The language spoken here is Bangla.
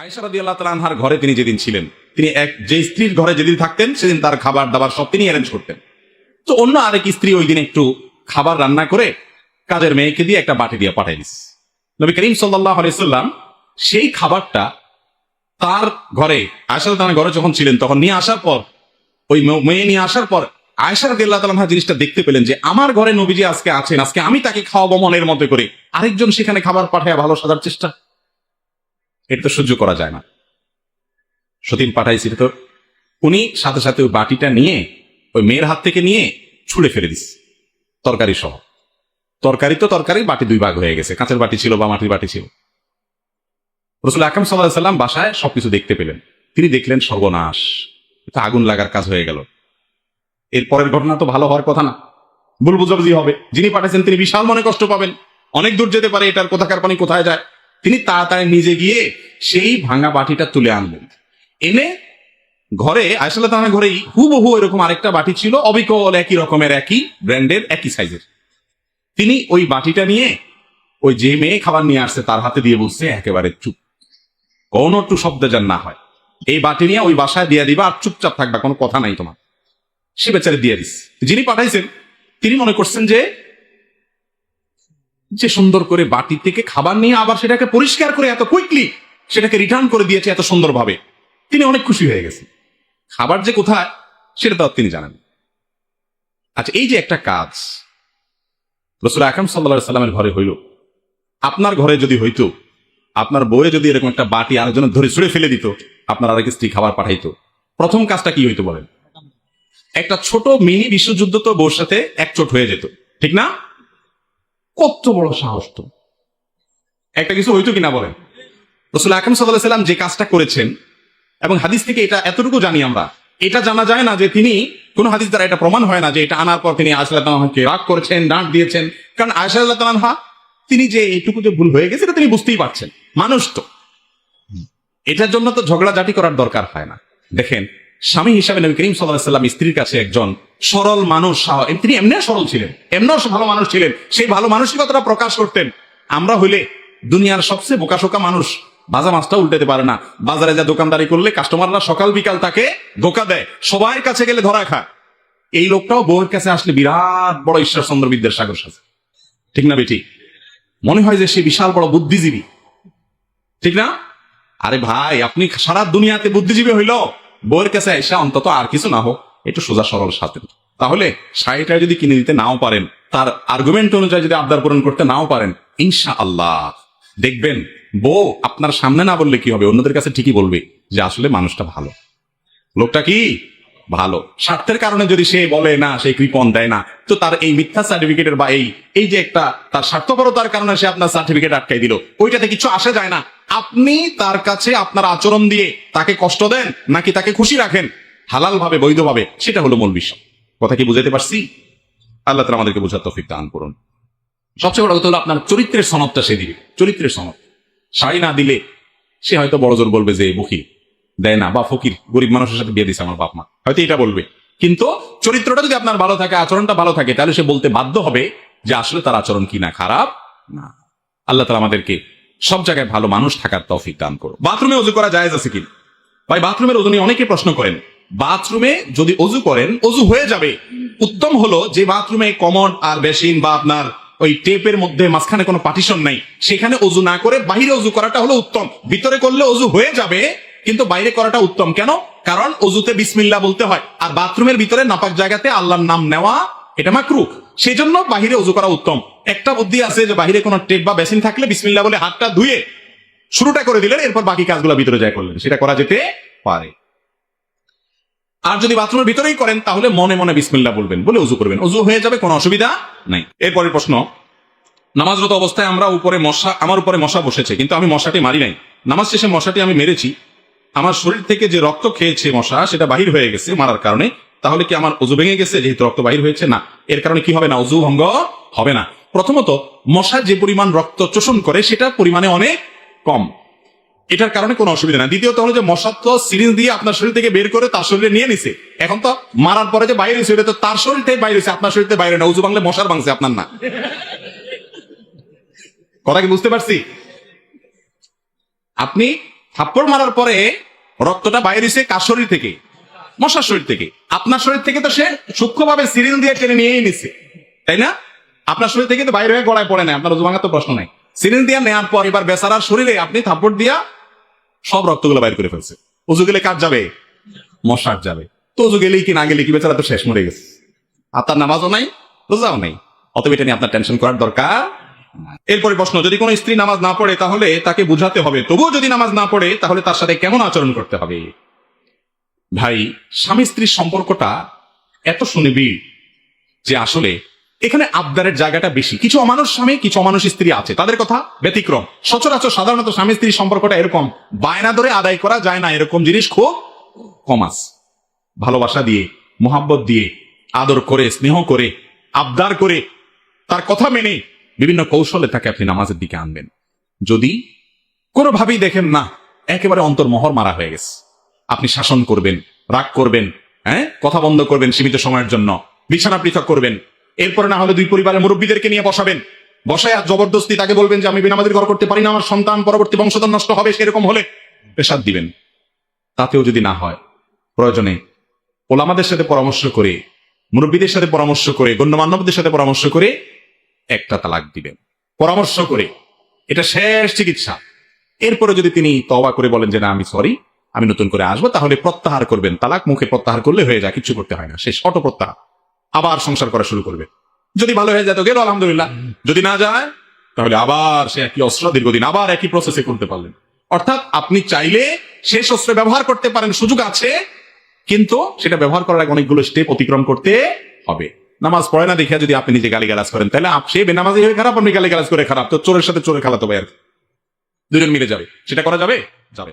আয়েশা রাদি আল্লাহ তালাহার ঘরে তিনি যেদিন ছিলেন, তিনি এক যে স্ত্রীর ঘরে যেদিন থাকতেন, সেদিন তার খাবার দাবার সব তিনি অ্যারেঞ্জ করতেন। তো অন্য আরেক স্ত্রী ওই দিন একটু খাবার রান্না করে কাজের মেয়েকে দিয়ে একটা বাটি দিয়ে পাঠাই দিস নবী করিম সাল্লাহ সেই খাবারটা তার ঘরে আয়সা তার ঘরে যখন ছিলেন, তখন নিয়ে আসার পর, ওই মেয়ে নিয়ে আসার পর আয়সা রাদি আল্লাহ তালাহা জিনিসটা দেখতে পেলেন যে আমার ঘরে নবীজি আজকে আছেন, আজকে আমি তাকে খাওয়াবো মনের মতো করে। আরেকজন সেখানে খাবার পাঠায় ভালো সাজার চেষ্টা। এটা তো সহ্য করা যায় না। সতীন পাঠাইছি তো। উনি সাথে সাথে ওই বাটিটা নিয়ে, ওই মেয়ের হাত থেকে নিয়ে ছুঁড়ে ফেলে দিস তরকারি সহ। তরকারি তো তরকারি, বাটি দুই ভাগ হয়ে গেছে। কাঁচের বাটি ছিল বা মাটির বাটি ছিল। রসুল আকাম সাল্লাহ সাল্লাম বাসায় সবকিছু দেখতে পেলেন। তিনি দেখলেন সর্বনাশ। এটা আগুন লাগার কাজ হয়ে গেল। এর পরের ঘটনা তো ভালো হওয়ার কথা না। ভুল বুঝাবুঝি হবে। যিনি পাঠাচ্ছেন তিনি বিশাল মনে কষ্ট পাবেন। অনেক দূর যেতে পারে, এটার কোথাকার পানি কোথায় যায়? তিনি তাড়াতাড়ি নিজে গিয়ে সেই ভাঙা বাটিটা তুলে আনলেন। এনে ঘরে, আয়সাল্লাহ তালার ঘরেই হুবহু এরকম আরেকটা বাটি ছিল, অবিকল একই রকমের, একই ব্র্যান্ডের, একই সাইজের। তিনি ওই বাটিটা নিয়ে ওই যে মেয়ে খাবার নিয়ে আসছে, তার হাতে দিয়ে বলছে, একেবারে চুপ। কোনো একটু শব্দ যেন না হয়। এই বাটি নিয়ে ওই বাসায় দিয়ে দিবা আর চুপচাপ থাকবা, কোনো কথা নাই তোমার। সে বেচারে দিয়ে দিস যিনি পাঠাইছেন, তিনি মনে করছেন যে যে সুন্দর করে বাটি থেকে খাবার নিয়ে আবার সেটাকে পরিষ্কার করে এত কুইকলি সেটাকে রিটার্ন করে দিয়েছে এত সুন্দরভাবে। তিনি অনেক খুশি হয়ে গেছেন। খাবার যে কোথায়, সেটা তো তিনি জানেন আচ্ছা এই যে একটা কাজ, রসুল আকরম সাল্লা সাল্লামের ঘরে হইল। আপনার ঘরে যদি হইতো, আপনার বউয়ে যদি এরকম একটা বাটি আরেকজনের ধরে ছুড়ে ফেলে দিত, আপনার আরেক স্ত্রী খাবার পাঠাইতো, প্রথম কাজটা কি হইতো বলেন? একটা ছোট মিনি বিশ্বযুদ্ধ তো বউর সাথে একচোট হয়ে যেত, ঠিক না? কত বড় সাহস তো। একটা কিছু হইতো কিনা বলেন? রসুল আকরম সাল্লাহ সাল্লাম যে কাজটা করেছেন, এবং হাদিস থেকে এটা এতটুকু জানি আমরা, এটা জানা যায় না যে তিনি, কোন হাদিস দ্বারা এটা প্রমাণ হয় না যে এটা আনার পর তিনি আয়সাল্লাহকে রাগ করেছেন ডাঁট দিয়েছেন। কারণ আয়সাল্লাহ তিনি যে এইটুকু যে ভুল হয়ে গেছে, এটা তিনি বুঝতেই পারছেন। মানুষ তো। এটার জন্য তো ঝগড়াঝাটি করার দরকার হয় না। দেখেন স্বামী হিসাবে নবী করিম সাল্লাম স্ত্রীর কাছে একজন সরল মানুষ। তিনি এমনি সরল ছিলেন, এমনিও ভালো মানুষ ছিলেন, সেই ভালো মানসিকতাটা প্রকাশ করতেন। আমরা হইলে দুনিয়ার সবচেয়ে বোকাশোকা মানুষ, বাজা মাছটা উল্টাতে পারে না। বাজারে যা দোকানদারি করলে কাস্টমাররা সকাল বিকাল তাকে ধোকা দেয়, সবার কাছে গেলে ধরা খা। এই লোকটাও বউয়ের কাছে আসলে বিরাট বড় ঈশ্বরচন্দ্র বিদ্যাসাগর সাথে ঠিক না বেটি? মনে হয় যে সে বিশাল বড় বুদ্ধিজীবী। ঠিক না? আরে ভাই, আপনি সারা দুনিয়াতে বুদ্ধিজীবী হইল। বউয়ের কাছে এসে অন্তত আর কিছু না হোক, একটু সোজা সরল সাথে তাহলে শাড়িটা যদি কিনে দিতে নাও পারেন, তার আর্গুমেন্ট অনুযায়ী যদি আবদার পূরণ করতে নাও পারেন ইনশা আল্লাহ দেখবেন, বউ আপনার সামনে না বললে কি হবে? অন্যদের কাছে ঠিকই বলবে যে, আসলে মানুষটা ভালো। লোকটা কি? ভালো। স্বার্থের কারণে যদি সে বলে, না, সে কৃপন দেয় না, তো তার এই মিথ্যা সার্টিফিকেটের বা এই এই যে একটা তার স্বার্থপরতার কারণে সে আপনার সার্টিফিকেট আটকাই দিল, ওইটাতে কিছু আসে যায় না। আপনি তার কাছে আপনার আচরণ দিয়ে তাকে কষ্ট দেন, নাকি তাকে খুশি রাখেন? হালাল ভাবে বৈধভাবে, সেটা হলো মূল বিষয়। কথা কি বুঝাতে পারছি? আল্লাহ তালা আমাদেরকে বোঝার তফিক দান করুন। সবচেয়ে বড় কথা হলো আপনার চরিত্রের সনদটা সে দিবে, চরিত্রের সনদ। শাড়ি না দিলে সে হয়তো বড় জোর বলবে যে বকির দেয় না। বা ফকির, গরিব মানুষের সাথে বিয়ে দিছে আমার বাপ মা। হয়তো এটা বলবে। কিন্তু চরিত্রটা যদি আপনার ভালো থাকে, আচরণটা ভালো থাকে, তাহলে সে বলতে বাধ্য হবে যে আসলে তার আচরণ কি না, খারাপ? না। আল্লাহ তালা আমাদেরকে সব জায়গায় ভালো মানুষ থাকার তৌফিক দান করো বাথরুমে অজু করা যায় আছে কি ভাই, বাথরুমের অজু নিয়ে অনেকে প্রশ্ন করেন। বাথরুমে যদি অজু করেন, অজু হয়ে যাবে। উত্তম হলো যে বাথরুমে কমন আর বেসিন বা আপনার ওই টেপের মধ্যে মাঝখানে কোনো পার্টিশন নাই, সেখানে অজু না করে বাহিরে অজু করাটা হলো উত্তম। ভিতরে করলে অজু হয়ে যাবে কিন্তু বাইরে করাটা উত্তম। কেন? কারণ অজুতে বিসমিল্লা বলতে হয়। আর বাথরুমের ভিতরে নাপাক জায়গাতে আল্লাহর নাম নেওয়া, এটা মাকরু সেই জন্য বাহিরে অজু করা উত্তম। একটা বুদ্ধি আছে যে বাহিরে কোনো টেপ বা বেসিন থাকলে বিসমিল্লা বলে হাতটা ধুয়ে শুরুটা করে দিলেন, এরপর বাকি কাজগুলো ভিতরে যায় করলেন। সেটা করা যেতে পারে। আর যদি বাথরুমের ভিতরেই করেন, তাহলে মনে মনে বিসমিল্লা বলবেন, বলে উজু করবেন। উজু হয়ে যাবে, কোনো অসুবিধা নাই। এরপরের প্রশ্ন, নামাজরত অবস্থায় আমরা উপরে মশা, আমার উপরে মশা বসেছে, কিন্তু আমি মশাটি মারি নাই। নামাজ শেষে মশাটি আমি মেরেছি আমার শরীর থেকে যে রক্ত খেয়েছে মশা, সেটা বাহির হয়ে গেছে মারার কারণে, তাহলে কি আমার অজু ভেঙে গেছে? যেহেতু রক্ত বাহির হয়েছে, না। এর কারণে কি হবে না? অজু ভঙ্গ হবে না। প্রথমত, মশা যে পরিমাণ রক্ত শোষণ করে সেটা পরিমাণে অনেক কম। এটার কারণে কোনো অসুবিধা না দ্বিতীয়ত হলো যে, মশা তো সিরিঞ্জ দিয়ে আপনার শরীর থেকে বের করে তার শরীরে নিয়ে নিছে। এখন তো মারার পরে যে বাইরে হয়েছে, ওটা তো তার শরীর থেকে বাইরে হয়েছে, আপনার শরীর থেকে বাইরে না উজু বাংলে মশার ভাঙছে আপনার না। কথা কি বুঝতে পারছি? আপনি থাপ্পড় মারার পরে রক্তটা বাইরে এসে কার শরীর থেকে? মশার শরীর থেকে। আপনার শরীর থেকে তো সে সূক্ষ্মভাবে সিরিল দিয়ে টেনে নিয়েই নিছে। তাই না? আপনার শরীর থেকে তো বাইরে হয়ে গড়ায় পড়ে না আপনার রোজু ভাঙার তো প্রশ্ন নাই। সিরিল দিয়ে নেওয়ার পর এবার বেচারার শরীরে আপনি থাপ্পড় দিয়া সব রক্তগুলো বাইর করে ফেলছে। উজু গেলে কার যাবে? মশার যাবে। তো উজু গেলেই কি না গেলে কি বেচারা তো শেষ মরে গেছে। আপনার নামাজও নাই, রোজাও নাই। অতএব এটা নিয়ে আপনার টেনশন করার দরকার নাই। এরপরে প্রশ্ন, যদি কোনো স্ত্রী নামাজ না পড়ে তাহলে তাকে বুঝাতে হবে, তবুও যদি নামাজ না পড়ে তাহলে তার সাথে কেমন আচরণ করতে হবে? ভাই, স্বামী স্ত্রীর সম্পর্কটা এত সুনিবিড় যে আসলে এখানে আবদারের জায়গাটা বেশি। কিছু অমানুষ স্বামী, কিছু অমানুষ স্ত্রী আছে। তাদের কথা ব্যতিক্রম। সচরাচর সাধারণত স্বামী স্ত্রীর সম্পর্কটা এরকম, বায়না ধরে আদায় করা যায় না, এরকম জিনিস খুব কমাস ভালোবাসা দিয়ে, মোহাব্বত দিয়ে, আদর করে, স্নেহ করে, আবদার করে, তার কথা মেনে বিভিন্ন কৌশলে তাকে আপনি নামাজের দিকে আনবেন। যদি কোনোভাবেই দেখেন না, একেবারে অন্তর্মহর মারা হয়ে গেছে। আপনি শাসন করবেন, রাগ করবেন হ্যাঁ? কথা বন্ধ করবেন সীমিত সময়ের জন্য, বিছানা পৃথক করবেন। এরপরে না হলে দুই পরিবারের মুরব্বীদেরকে নিয়ে বসাবেন। বসায় আর জবরদস্তি তাকে বলবেন যে, আমি বেনামাজির ঘর করতে পারি না, আমার সন্তান পরবর্তী বংশধর নষ্ট হবে, সেরকম হলে পেশাদ দিবেন। তাতেও যদি না হয়, প্রয়োজনে ওলামাদের সাথে পরামর্শ করে, মুরব্বীদের সাথে পরামর্শ করে গণ্যমান্যবদের সাথে পরামর্শ করে একটা তালাক দিবেন। পরামর্শ করে। এটা শেষ চিকিৎসা। এরপরে যদি তিনি তবা করে বলেন যে, না, আমি সরি, আমি নতুন করে আসব, তাহলে প্রত্যাহার করবেন। তালাক মুখে প্রত্যাহার করলে হয়ে যায় কিছু করতে হয় না। শেষ অটো প্রত্যাহার আবার সংসার করা শুরু করবে। যদি ভালো হয়ে যায় তো গেল, আলহামদুলিল্লাহ। যদি না যায়, তাহলে আবার সে একই অস্ত্র দীর্ঘদিন আবার একই প্রসেসে করতে পারলেন। অর্থাৎ আপনি চাইলে শেষ অস্ত্র ব্যবহার করতে পারেন, সুযোগ আছে, কিন্তু সেটা ব্যবহার করার অনেকগুলো স্টেপ অতিক্রম করতে হবে। নামাজ পড়ে না দেখে যদি আপনি নিজে গালি গালাজ করেন, তাহলে সে বেনামাজি হয়ে খারাপ, আপনি গালি গালাজ করে খারাপ। তো চোরের সাথে চোরে খেলাতে হবে আর। দুজন মিলে যাবে। সেটা করা যাবে? যাবে।